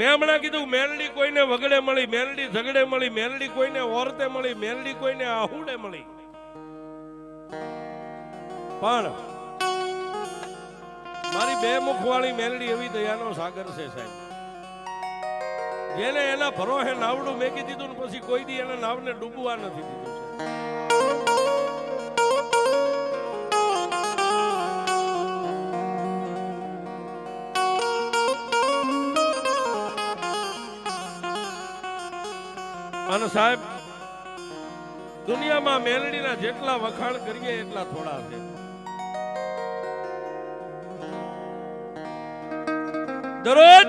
મેં હમણાં કીધું, મેલડી કોઈને વગડે મળી, મેલડી ઝગડે મળી, મેલડી કોઈને ઓરતે મળી, મેલડી કોઈને આહુડે મળી. પણ મારી બે મુખવાળી મેલડી એવી દયાનો સાગર છે, સાહેબ. જેને એના ભરોહે નાવડું મેકી દીધું ને પછી કોઈ દી એના નાવને ડૂબવા નથી દીધું. અને સાહેબ, દુનિયામાં મેલડીના જેટલા વખાણ કરીએ, એટલા થોડા છે. દરરોજ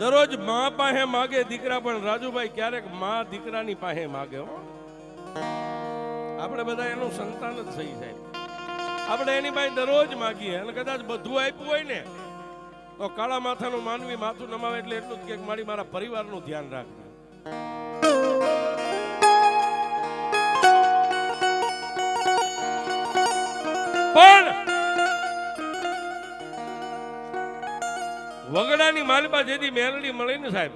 દરરોજ મા પાસે માગે દીકરા, પણ રાજુભાઈ ક્યારેક મા દીકરાની પાસે માગે આપણે બધા એનું સંતાન જ થઈ જાય. આપણે એની પાસે દરરોજ માગીએ અને કદાચ બધું આપ્યું હોય ને તો કાળા માથાનું માનવી માથું નમાવે એટલે એટલું જ કે મારી મારા પરિવારનું ધ્યાન રાખજો. પણ વગડાની માલપા જેથી મેલડી મળે ને સાહેબ?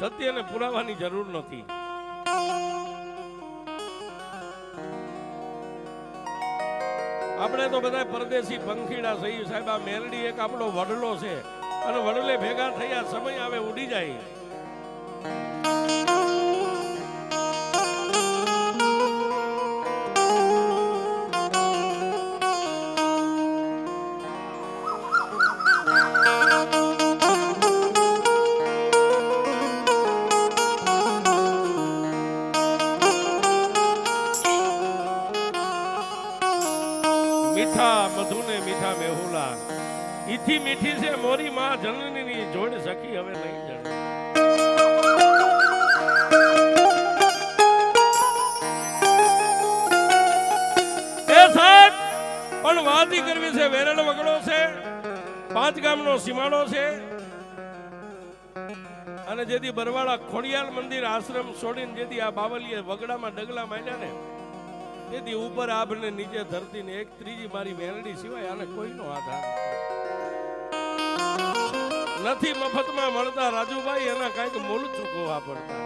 સત્યને પુરાવાની જરૂર નથી. આપણે તો બધા પરદેશી પંખીડા થઈ સાહેબ, આ મેલડી એક આપણો વડલો છે. અને વડલે ભેગા થયા, સમય આવે, ઉડી જાય. પણ કરવી છે વેરણ વગડો છે, પાંચ ગામનો સીમાડો છે. અને જેથી બરવાળા ખોડિયાલ મંદિર આશ્રમ છોડીને જેથી આ બાવલીએ વગડામાં ડગલા માંડ્યા ને, તેથી ઉપર આભને નીચે ધરતી ને એક ત્રીજી મારી વેરડી સિવાય આને કોઈનો આધાર નથી. મફતમાં મળતા રાજુભાઈ એના કાંઈક મૂળ ચૂકવવા પડતા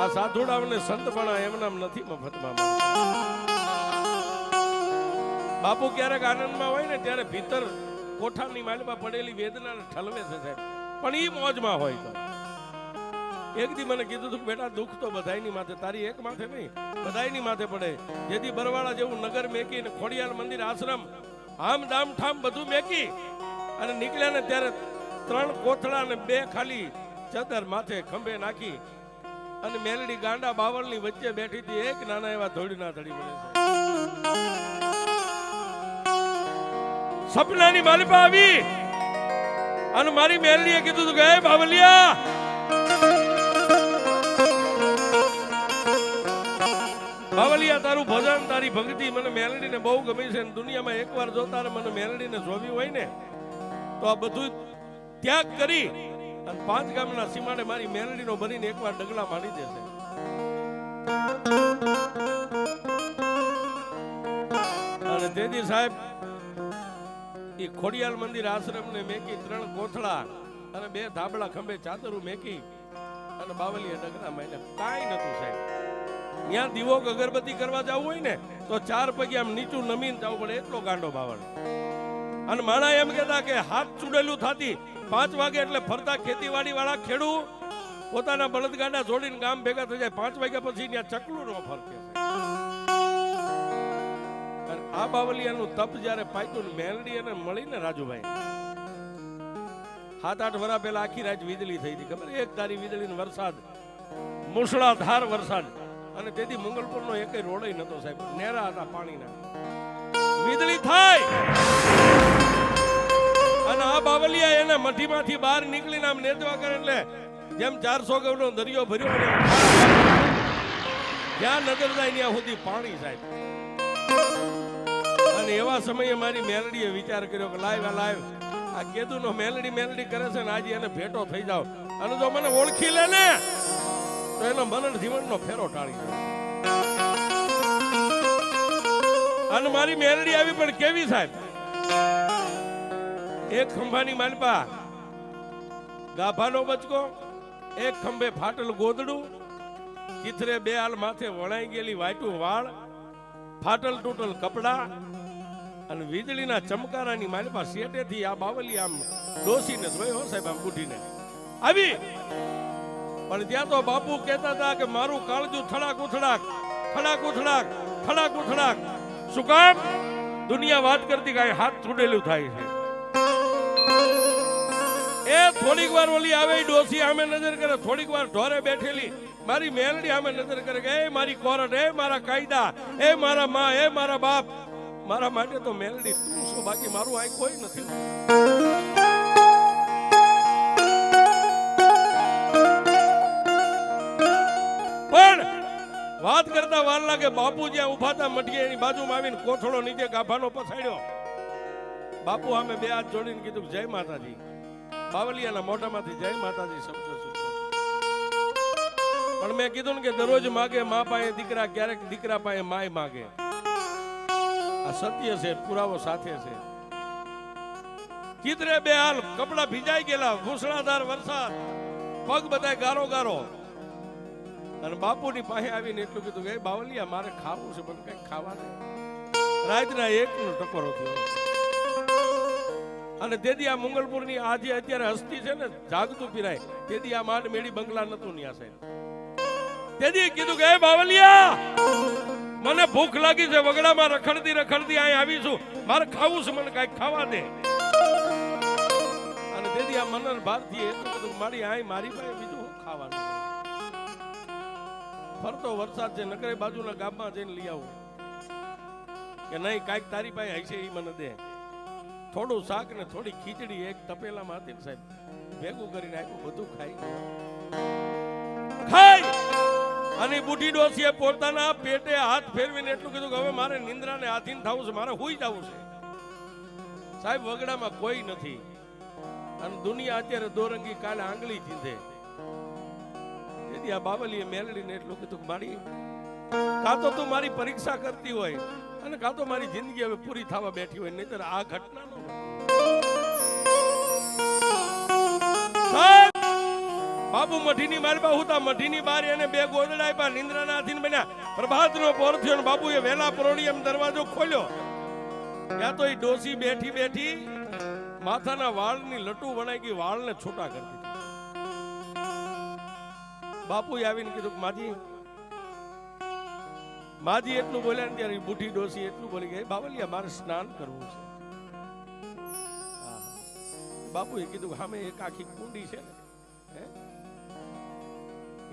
આ સાધુડાઓને સંતપણા એમનામ નથી મફતમાં મળતા. બાપુ ક્યારેક આનંદમાં હોય ને ત્યારે ભીતર કોઠાની માલમાં પડેલી વેદનાને ઠલવે છે સાહેબ. પણ એ મોજમાં હોય તો. એક દી મને કીધું હતું બેટા, દુઃખ તો બધાયની માથે, તારી એક માથે નહીં, બધાયની માથે પડે. જેથી બરવાળા જેવું નગર મેકી ને ખોડિયાલ મંદિર આશ્રમ, આમ દામ ઠામ બધું મેકી અને નીકળ્યા ને ત્યારે ત્રણ કોથળા ને બે ખાલી ચદર માથે ખંભે નાખી અને મેલડી ગાંડા બાવળની વચ્ચે બેઠી હતી. એક નાના એવા ધોળી ના ધડી મળે છે સપનાની માલિપા આવી. અને મારી મેલડીએ કીધું તું "એ બાવલિયા બાવલિયા, તારું ભજન, તારી ભક્તિ મને મેલડીને બહુ ગમી છે દુનિયામાં એકવાર જો તારે મને મેલડીને જોવી હોય ને, તો આ બધું ત્યાગ કરી અને પાંચ ગામના સીમાડે મારી મેલડીનો બનીને એકવાર ડગલા મારી દેશે અને તેથી સાહેબ એ ખોડિયાલ મંદિર આશ્રમ ને મેકી ત્રણ કોથળા અને બે ધાબળા ખંભે ચાદરું મેકી અને બાવલીએ ડગલા માંડ્યા કાંઈ નતું સાહેબ. ત્યાં દીવો અગરબત્તી કરવા જવું હોય ને, તો ચાર પગે આમ નીચું નમીને જવું પડે એટલો ગાંડો બાવળ. અને માણા એમ કહેતા કે હાથ ચૂડેલું થાતી, પાંચ વાગે એટલે ફરતા ખેતીવાડી વાળા ખેડૂ પોતાના બળદગાડા જોડીને ગામ ભેગા થઈ જાય. પાંચ વાગ્યા પછી ત્યાં ચકલું નો ફરકે આ બાવલિયાનું તપ જ્યારે પાક્યું મેલડી અને મળીને રાજુભાઈ. સાત આઠ વર્ષ પહેલા આખી રાત વીજળી થઈ હતી, ખબર? એક તારી વીજળીનો વરસાદ, મુસળાધાર વરસાદ. અને તેથી મંગલપુરનો એક રોડ નતો સાહેબ. નેરા હતા પાણીના. વીજળી થાય અને આ બાવલિયા એના મઢીમાંથી બહાર નીકળીને આમ નેતવા કરે એટલે જેમ ચારસો ગવનો દરિયો ભર્યો જ્યાં નજર જાય ત્યાં સુધી પાણી સાહેબ. અને એવા સમયે મારી મેલડીએ વિચાર કર્યો કે લાઈવ આ લાઈવ આ કેદુનો મેલડી મેલડી કરે છે ને આજે એને ભેટો થઈ જાવ. અને જો મને ઓળખી લે ને, તો એનો મરણ જીવનનો ફેરો ટાળી અને મારી મેલડી આવી પણ કેવી સાહેબ? એક ખંભાની માલપા, ગાભાનો બચકો, એક ખંભે ફાટલ ગોદડું, ચિથરે બે હાલ માથે વણાઈ ગયેલી વાટું વાળ, ફાટલ તૂટલ કપડા અને વીજળીના ચમકારાની માલપા શેટેથી આ બાવલી આમ ડોસીને જોયો સાહેબ, આમ બુઢીને આવી! પણ ત્યાં તો બાપુ કહેતા હતા કે મારું કાળજું થડાક ઉથડાક થડાક ઉથડાક થડાક ઉથડાક. શું કામ? દુનિયા વાત કરતી કાંઈ હાથ છોડેલું થાય છે. એ થોડીક વાર ઓલી આવે ડોસી આમે નજર કરે, થોડીક વાર ઢોરે બેઠેલી. મારી મેલડી આમે નજર કરે કે, એ મારી કોરટ, એ મારા કાયદા, એ મારા માં, એ મારા બાપ મારા માટે તો મેલડી તું છો? બાકી મારું આ કોઈ નથી. પણ વાત કરતા વાર લાગે બાપુ જ્યાં ઊભા હતા મટીએ એની બાજુમાં આવીને કોથળો નીચે ગાભાનો પછાડ્યો. બાપુ અમે બે હાથ જોડીને કીધું, જય માતાજી. બાવલિયાના મોઢામાંથી જય માતાજી શબ્દ સૂચ્યો પણ મેં કીધું ને કે દરરોજ માગે, મા પાસે દીકરા, ક્યારેક દીકરા પાસે માય માગે. સત્ય છે, પુરાવો સાથે છે. ચિત્રે બે હાલ કપડા ભીજાઈ ગયેલા મૂસળાધાર વરસાદ. પગ બધા ગારો ગારો. અને બાપુની પાસે આવીને એટલું કીધું કે બાવલિયા, મારે ખાવું છે પણ કઈ ખાવા દે. રાતના એકનો ટકોરો થયો. અને તેદી આ મંગલપુરની આજે અત્યારે હસ્તી છે ને, જાગતું પીરાય તેદી આ માંડ મેળી બંગલા નતું ન્યા સાહેબ. તેદી કીધું કે, "એ બાવલિયા મને ભૂખ લાગી છે, વગડામાં રખડતી રખડતી અહીં આવી છું. મારે ખાવું છે, મને કાંઈક ખાવા દે. અને તેથી આ મનર ભારતીય એટલું બધું મારી આય મારી પાસે બીજું હું ખાવાનું? ફરતો વરસાદ છે, નકરે બાજુના ગામમાં જઈને લઈ આવું. કે નહીં, કાંઈક તારી પાસે હશે એ મને દે. થોડું શાક ને થોડી ખીચડી, એક તપેલામાં હતી સાહેબ. ભેગું કરીને આપ્યું, બધું ખાઈ. ખાઈ! અને બુઢી ડોસીએ પોતાના પેટે હાથ ફેરવીને એટલું કીધું કે હવે મારે નિંદ્રાને આધીન થવું છે, મારે હુઈ જવું છે. સાહેબ, વગડામાં કોઈ નથી. અને દુનિયા અત્યારે દોરંગી કાલે આંગળી ચીંધે તેથી આ બાબલીએ મેલડીને એટલું કીધું મારી, કાં તો તું મારી પરીક્ષા કરતી હોય અને કાં તો મારી જિંદગી હવે પૂરી થવા બેઠી હોય, નહીતર આ ઘટના બાપુ મઢીની માલબા હુતા મઠીની બારી અને બે ગોદડા આપ્યા નિંદ્રાના આધીન બન્યા. પ્રભાતનો પોર થયો બાપુએ વેલા પરોડી એમ દરવાજો ખોલ્યો. ત્યાં તો એ ડોસી બેઠી બેઠી માથાના વાળની લટુ વણાઈ ગઈ, વાળને છૂટા કરી દીધા. બાપુએ આવીને કીધું માજી માજી એટલું બોલ્યા ને ત્યારે બુઢી ડોસી એટલું બોલી ગઈ બાવલિયા, મારે સ્નાન કરવું છે. બાપુએ કીધું સામે એક આખી કુંડી છે ને, હે?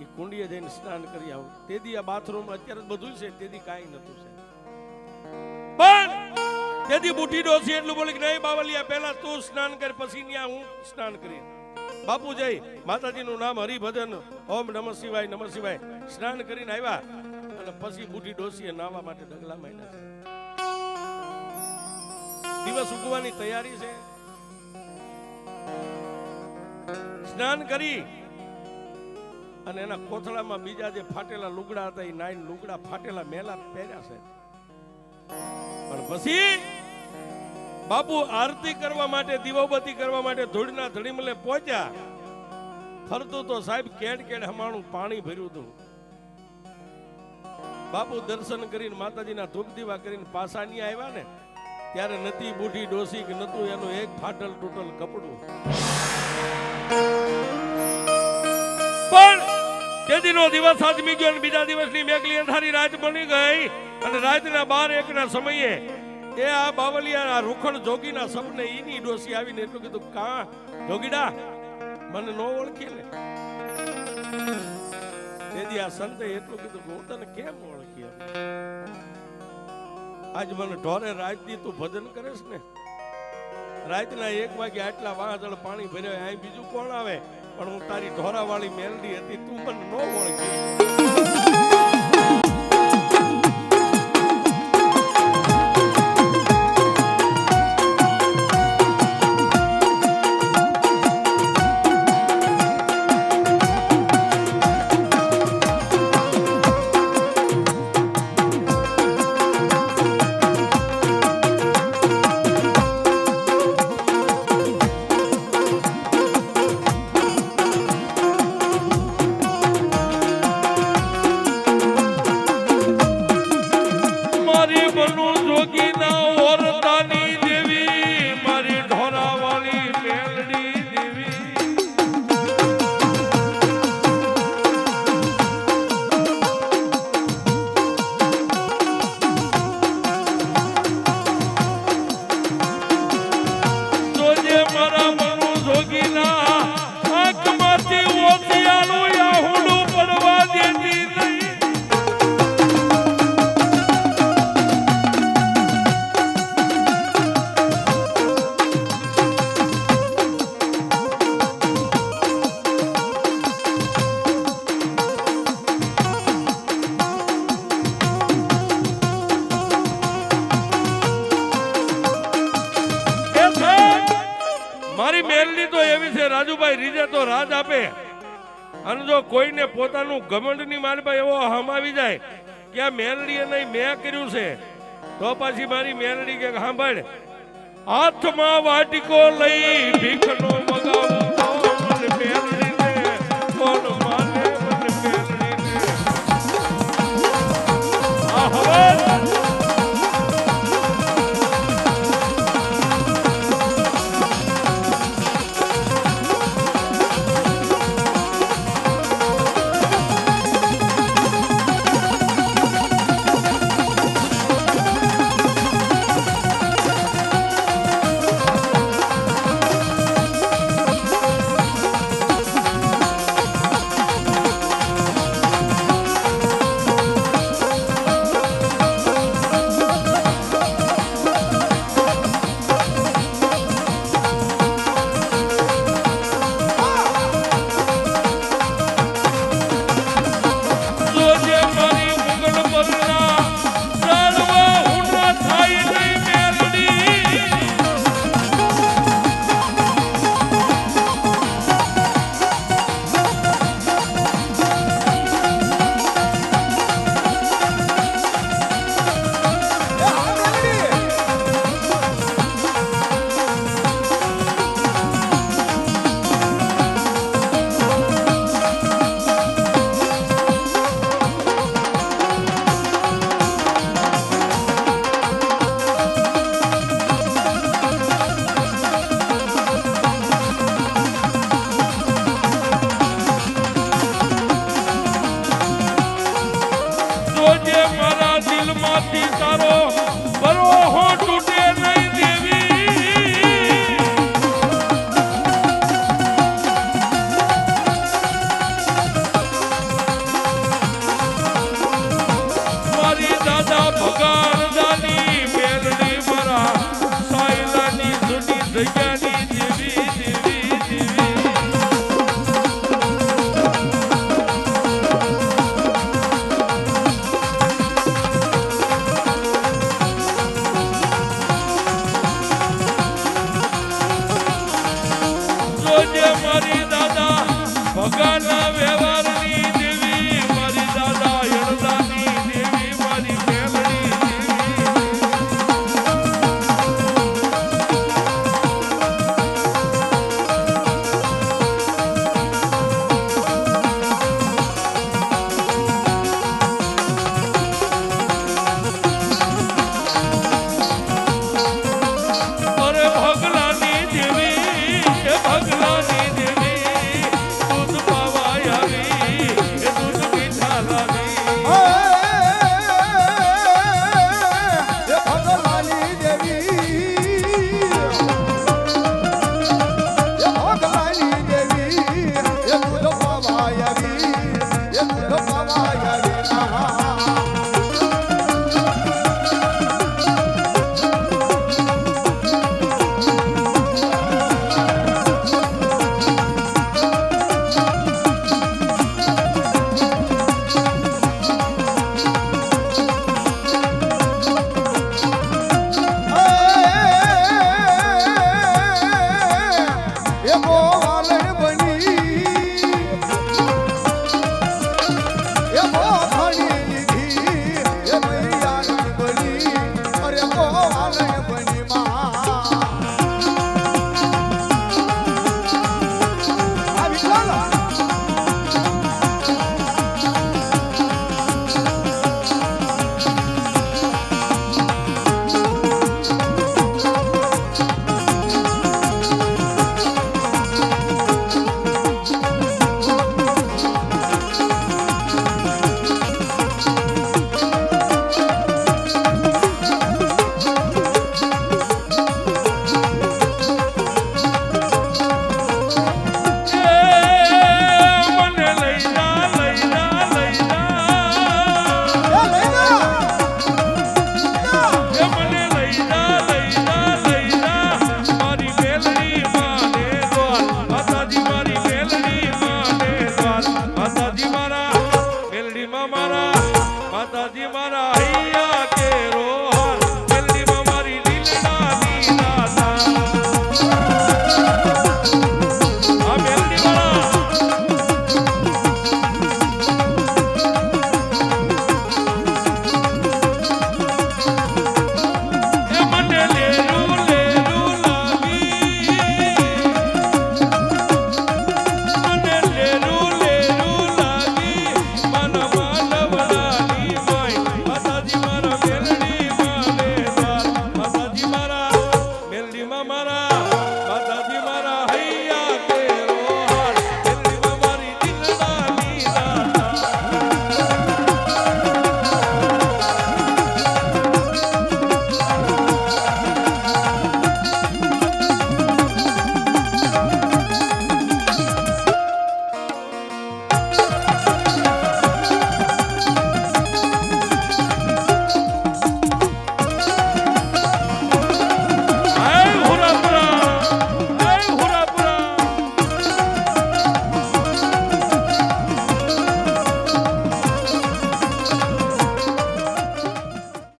ઈ કુંડીએ જઈને સ્નાન કરી આવું. તેથી આ બાથરૂમ અત્યારે બધું છે, તેથી કાંઈ નતું છે. પણ તેથી બુઠી ડોસી એટલું બોલે કે નહીં બાવલિયા, પહેલા તું સ્નાન કર, પછી ત્યાં હું સ્નાન કરી બાપુ જઈ માતાજીનું નામ હરિભજન. ઓમ નમઃ શિવાય નમઃ શિવાય. સ્નાન કરીને આવ્યા અને પછી બુઢી ડોસીએ નાવા માટે ડગલા માંડ્યા દિવસ ઉગવાની તૈયારી છે. સ્નાન કરી અને એના કોથળામાં બીજા જે ફાટેલા લુગડા હતા, એ નાઈન લુગડા ફાટેલા મેલા પહેર્યા છે. પણ પછી બાપુ આરતી કરવા માટે દીવોબતી કરવા માટે ધૂળના ધડીમલે પહોંચ્યા. ફરતું તો સાહેબ કેડ કેડ હમાણું પાણી ભર્યું હતું. બાપુ દર્શન કરીને માતાજીના ધૂપ દીવા કરીને પાછા નહીં આવ્યા ને, ત્યારે નથી બુઢી ડોસી કે નતું એનું એક ફાટલ તૂટલ કપડું. તેદીનો દિવસ આદમી ગયો અને બીજા દિવસની મેઘલી અંધારી રાત બની ગઈ. અને રાતના બાર એકના સમયે એ આ બાવલિયા આ રૂખડ જોગીના સપને ઈની ડોસી આવીને એટલું કીધું, કા જોગીડા, મને નો ઓળખી લે તેથી આ સંતે એટલું કીધું, હું તને કેમ ઓળખી આજ મને ઢોરે દી તું ભજન કરેશ ને? રાતના એક વાગે આટલા વાંસળ પાણી ભર્યા અહીં બીજું કોણ આવે? પણ હું તારી ઢોરાવાળી મેલડી હતી તું પણ ન ઓળખી. કોઈને પોતાનું ઘમંડની માલમાં એવો હમ આવી જાય કે આ મેલડીએ નહીં મેં કર્યું છે. તો પાછી મારી મેલડી કે સાંભળ, હાથમાં વાટિકો લઈ ભીખનો મગાવું